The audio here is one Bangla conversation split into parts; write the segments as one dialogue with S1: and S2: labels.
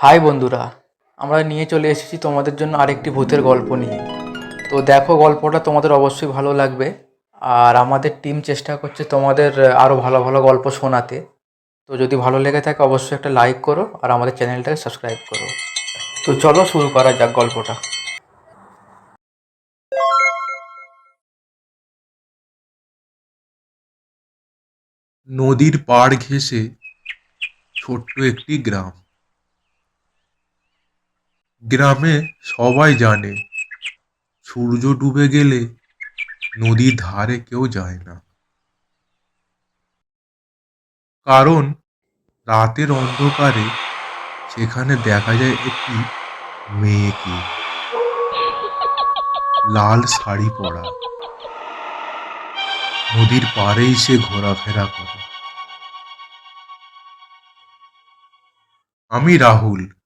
S1: হাই বন্ধুরা, আমরা নিয়ে চলে এসেছি তোমাদের জন্য আরেকটি ভূতের গল্প নিয়ে। তো দেখো গল্পটা তোমাদের অবশ্যই ভালো লাগবে। আর আমাদের টিম চেষ্টা করছে তোমাদের আরও ভালো ভালো গল্প শোনাতে। তো যদি ভালো লেগে থাকে অবশ্যই একটা লাইক করো আর আমাদের চ্যানেলটাকে সাবস্ক্রাইব করো। তো চলো শুরু করা যাক গল্পটা।
S2: নদীর পাড় ঘেঁষে ছোট্ট একটি গ্রাম। গ্রামে সবাই জানে, সূর্য ডুবে গেলে নদীর ধারে কেউ যায় না। কারণ রাতের অন্ধকারে সেখানে দেখা যায় একটি মেয়েকে। লাল শাড়ি পরা। নদীর পাড়েই সে ঘোরাফেরা করে। আমি রাহুল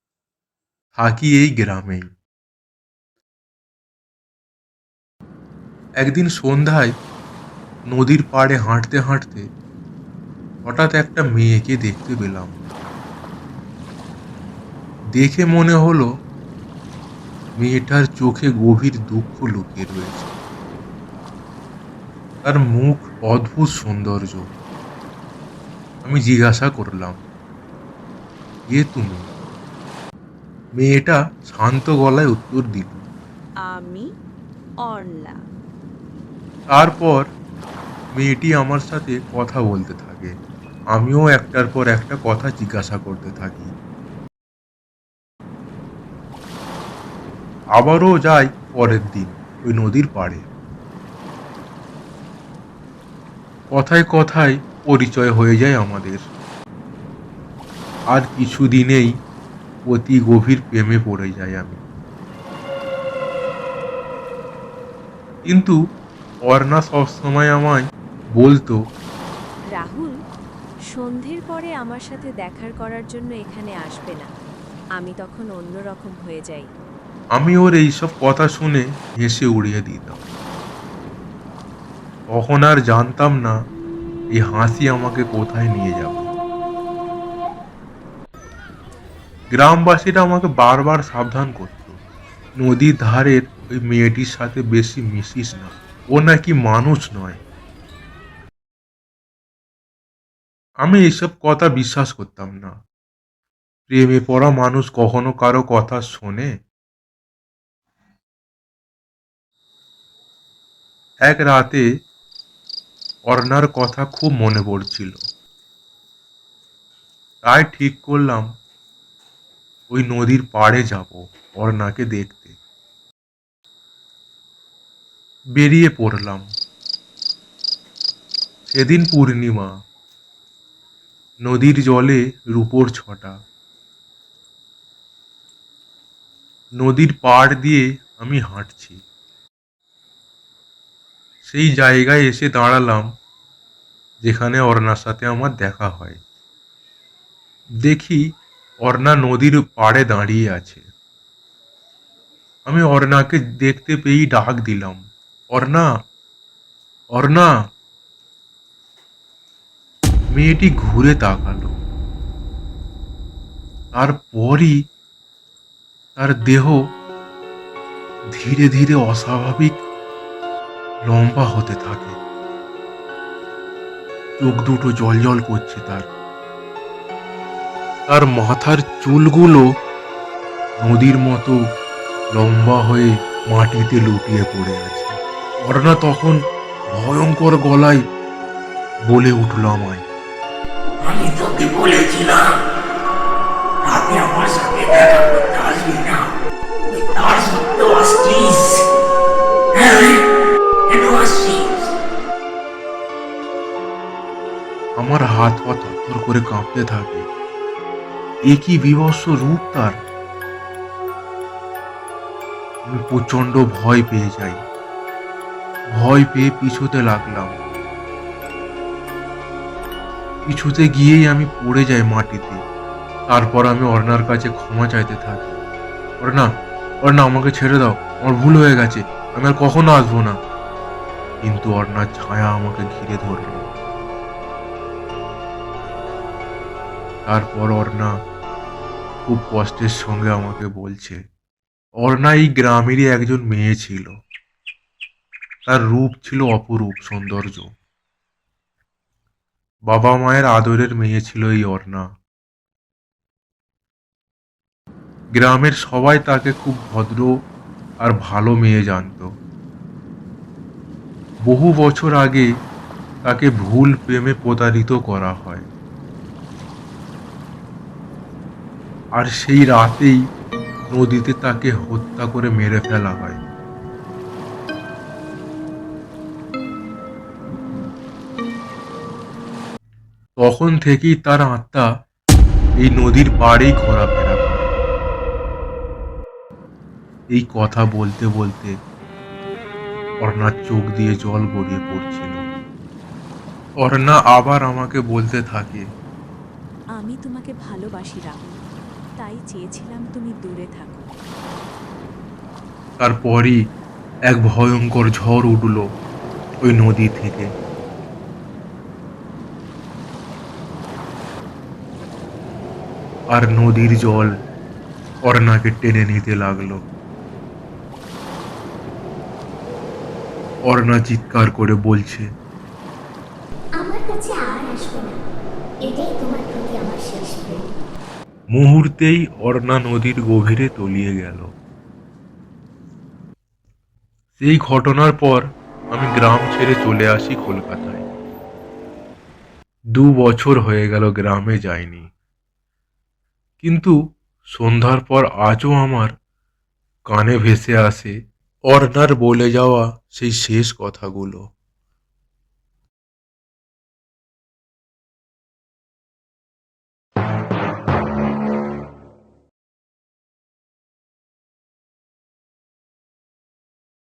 S2: থাকি এই গ্রামেই। একদিন সন্ধ্যায় নদীর পাড়ে হাঁটতে হাঁটতে হঠাৎ একটা মেয়েকে দেখতে পেলাম। দেখে মনে হলো মেয়েটার চোখে গভীর দুঃখ লুকিয়ে রয়েছে। তার মুখ অদ্ভুত সৌন্দর্য। আমি জিজ্ঞাসা করলাম, কে তুমি? মেয়েটা শান্ত গলায় উত্তর দিল
S3: আমি অর্ণা।
S2: তারপর মেয়েটি আমার সাথে কথা বলতে থাকে। আমিও একটার পর একটা কথা জিজ্ঞাসা করতে থাকি। আবারও যাই পরের দিন ওই নদীর পাড়ে। কথায় কথায় পরিচয় হয়ে যায় আমাদের। আর কিছুদিনেই অতি গভীর প্রেমে পড়ে যাই আমি। কিন্তু অর্ণা সবসময় আমায় বলতো
S3: রাহুল সন্ধ্যের পরে আমার সাথে দেখার করার জন্য এখানে আসবে না। আমি তখন অন্যরকম হয়ে যাই।
S2: আমি ওর এইসব কথা শুনে হেসে উড়িয়ে দিতাম। তখন আর জানতাম না এই হাসি আমাকে কোথায় নিয়ে যাবে। গ্রামবাসীরা আমাকে বারবার সাবধান করত। নদীর ধারের ওই মেয়েটির সাথে বেশি মিশিস না। ও নাকি মানুষ নয়। আমি এইসব কথা বিশ্বাস করতাম না। প্রেমে পড়া মানুষ কখনো কারও কথা শোনে? এক রাতে অর্ণার কথা খুব মনে পড়ছিল। তাই ঠিক করলাম ওই নদীর পাড়ে যাব অর্ণাকে দেখতে। বেরিয়ে পড়লাম। সেদিন পূর্ণিমা। নদীর জলে রূপোর ছটা। নদীর পাড় দিয়ে আমি হাঁটছি। সেই জায়গায় এসে দাঁড়ালাম, যেখানে অর্ণার সাথে আমার দেখা হয়। দেখি অর্ণা নদীর পাড়ে দাঁড়িয়ে আছে। আমি অর্ণাকে দেখতে পেয়েই ডাক দিলাম, অর্ণা অর্ণা! মেয়েটি ঘুরে তাকালো। তারপরই তার দেহ ধীরে ধীরে অস্বাভাবিক লম্বা হতে থাকে। চোখ দুটো জল জল করছে তার। তার মাথার চুলগুলো নদীর মতো লম্বা হয়ে মাটিতে লুটিয়ে পড়ে আছে। অর্ণা তখন ভয়ঙ্কর গলায় বলে উঠল আমায়
S4: আমি তোকে বলেছিলাম রাতে আমার সাথে দেখা করতে আসবি না। তার সত্ত্বেও আসছিস। হ্যাঁ আসছিস?
S2: আমার হাত পা থরথর করে কাঁপতে থাকে। এ কি বিভৎস রূপ তার। আমি ভয় পেয়ে যাই। ভয় পেয়ে পিছুতে লাগলাম। পিছুতে গিয়েই আমি পড়ে যাই মাটিতে। তারপর আমি অর্ণার কাছে ক্ষমা চাইতে থাকি। অর্ণা অর্ণা, আমাকে ছেড়ে দাও। আমার ভুল হয়ে গেছে। আমি আর কখনো আসব না। কিন্তু অর্ণার ছায়া আমাকে ঘিরে ধরলো। তারপর অর্ণা খুব কষ্টের সঙ্গে আমাকে বলছে। অর্ণা এই গ্রামেরই একজন মেয়ে ছিল। তার রূপ ছিল অপরূপ সৌন্দর্য। বাবা মায়ের আদরের মেয়ে ছিল এই অর্ণা। গ্রামের সবাই তাকে খুব ভদ্র আর ভালো মেয়ে জানতো। বহু বছর আগে তাকে ভুল প্রেমে প্রতারিত করা হয়। আর সেই রাতেই নদীতে তাকে হত্যা করে মেরে ফেলা হয়। তখন থেকেই তার আত্মা এই নদীর পাড়েই ঘোরাফেরা করে। এই কথা বলতে বলতে অর্ণার চোখ দিয়ে জল গড়িয়ে পড়ছিল। অর্ণা আবার আমাকে বলতে থাকে,
S3: আমি তোমাকে ভালোবাসি রাহুল। তাই চেয়েছিলাম তুমি দূরে থাকো।
S2: তারপরই এক ভয়ঙ্কর ঝড় উঠল ওই নদী থেকে। আর নদীর জল অর্ণাকে টেনে নিতে লাগল। অর্ণা চিৎকার করে বলছে
S5: আমার কাছে আর আসবে না। এটাই তোমার প্রতি আমার শেষ প্রেম।
S2: মুহূর্তেই অর্ণা নদীর গভীরে তলিয়ে গেল। সেই ঘটনার পর আমি গ্রাম ছেড়ে চলে আসি কলকাতায়। দু বছর হয়ে গেল গ্রামে যাইনি। কিন্তু সন্ধ্যার পর আজও আমার কানে ভেসে আসে অর্ণার বলে যাওয়া সেই শেষ কথাগুলো।